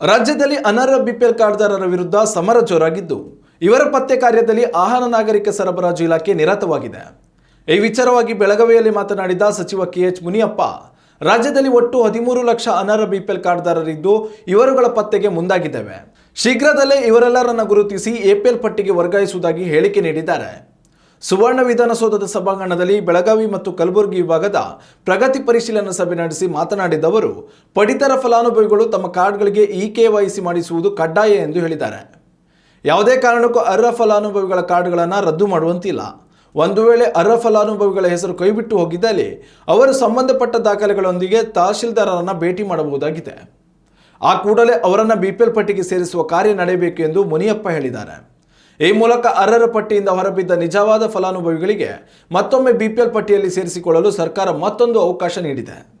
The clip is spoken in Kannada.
ರಾಜ್ಯದಲ್ಲಿ ಅನರ್ಹ ಬಿಪಿಎಲ್ ಕಾರ್ಡ್ದಾರರ ವಿರುದ್ಧ ಸಮರ ಜೋರಾಗಿದ್ದು, ಇವರ ಪತ್ತೆ ಕಾರ್ಯದಲ್ಲಿ ಆಹಾರ ನಾಗರಿಕ ಸರಬರಾಜು ಇಲಾಖೆ ನಿರತವಾಗಿದೆ. ಈ ವಿಚಾರವಾಗಿ ಬೆಳಗಾವಿಯಲ್ಲಿ ಮಾತನಾಡಿದ ಸಚಿವ ಕೆಎಚ್ ಮುನಿಯಪ್ಪ, ರಾಜ್ಯದಲ್ಲಿ ಒಟ್ಟು ಹದಿಮೂರು ಲಕ್ಷ ಅನರ್ಹ ಬಿಪಿಎಲ್ ಕಾರ್ಡ್ದಾರರಿದ್ದು ಇವರುಗಳ ಪತ್ತೆಗೆ ಮುಂದಾಗಿದ್ದೇವೆ. ಶೀಘ್ರದಲ್ಲೇ ಇವರೆಲ್ಲರನ್ನು ಗುರುತಿಸಿ ಎಪಿಎಲ್ ಪಟ್ಟಿಗೆ ವರ್ಗಾಯಿಸುವುದಾಗಿ ಹೇಳಿಕೆ ನೀಡಿದ್ದಾರೆ. ಸುವರ್ಣ ವಿಧಾನಸೌಧದ ಸಭಾಂಗಣದಲ್ಲಿ ಬೆಳಗಾವಿ ಮತ್ತು ಕಲಬುರಗಿ ವಿಭಾಗದ ಪ್ರಗತಿ ಪರಿಶೀಲನಾ ಸಭೆ ನಡೆಸಿ ಮಾತನಾಡಿದ ಅವರು, ಪಡಿತರ ಫಲಾನುಭವಿಗಳು ತಮ್ಮ ಕಾರ್ಡ್ಗಳಿಗೆ ಇ ಕೆವೈಸಿ ಮಾಡಿಸುವುದು ಕಡ್ಡಾಯ ಎಂದು ಹೇಳಿದ್ದಾರೆ. ಯಾವುದೇ ಕಾರಣಕ್ಕೂ ಅರ್ಹ ಫಲಾನುಭವಿಗಳ ಕಾರ್ಡ್ಗಳನ್ನು ರದ್ದು ಮಾಡುವಂತಿಲ್ಲ. ಒಂದು ವೇಳೆ ಅರ್ಹ ಫಲಾನುಭವಿಗಳ ಹೆಸರು ಕೈಬಿಟ್ಟು ಹೋಗಿದ್ದಲ್ಲಿ ಅವರು ಸಂಬಂಧಪಟ್ಟ ದಾಖಲೆಗಳೊಂದಿಗೆ ತಹಶೀಲ್ದಾರರನ್ನು ಭೇಟಿ ಮಾಡಬಹುದಾಗಿದೆ. ಆ ಕೂಡಲೇ ಅವರನ್ನು ಬಿಪಿಎಲ್ ಪಟ್ಟಿಗೆ ಸೇರಿಸುವ ಕಾರ್ಯ ನಡೆಯಬೇಕು ಎಂದು ಮುನಿಯಪ್ಪ ಹೇಳಿದ್ದಾರೆ. ಈ ಮೂಲಕ ಅರ್ಹರ ಪಟ್ಟಿಯಿಂದ ಹೊರಬಿದ್ದ ನಿಜವಾದ ಫಲಾನುಭವಿಗಳಿಗೆ ಮತ್ತೊಮ್ಮೆ ಬಿಪಿಎಲ್ ಪಟ್ಟಿಯಲ್ಲಿ ಸೇರಿಸಿಕೊಳ್ಳಲು ಸರ್ಕಾರ ಮತ್ತೊಂದು ಅವಕಾಶ ನೀಡಿದೆ.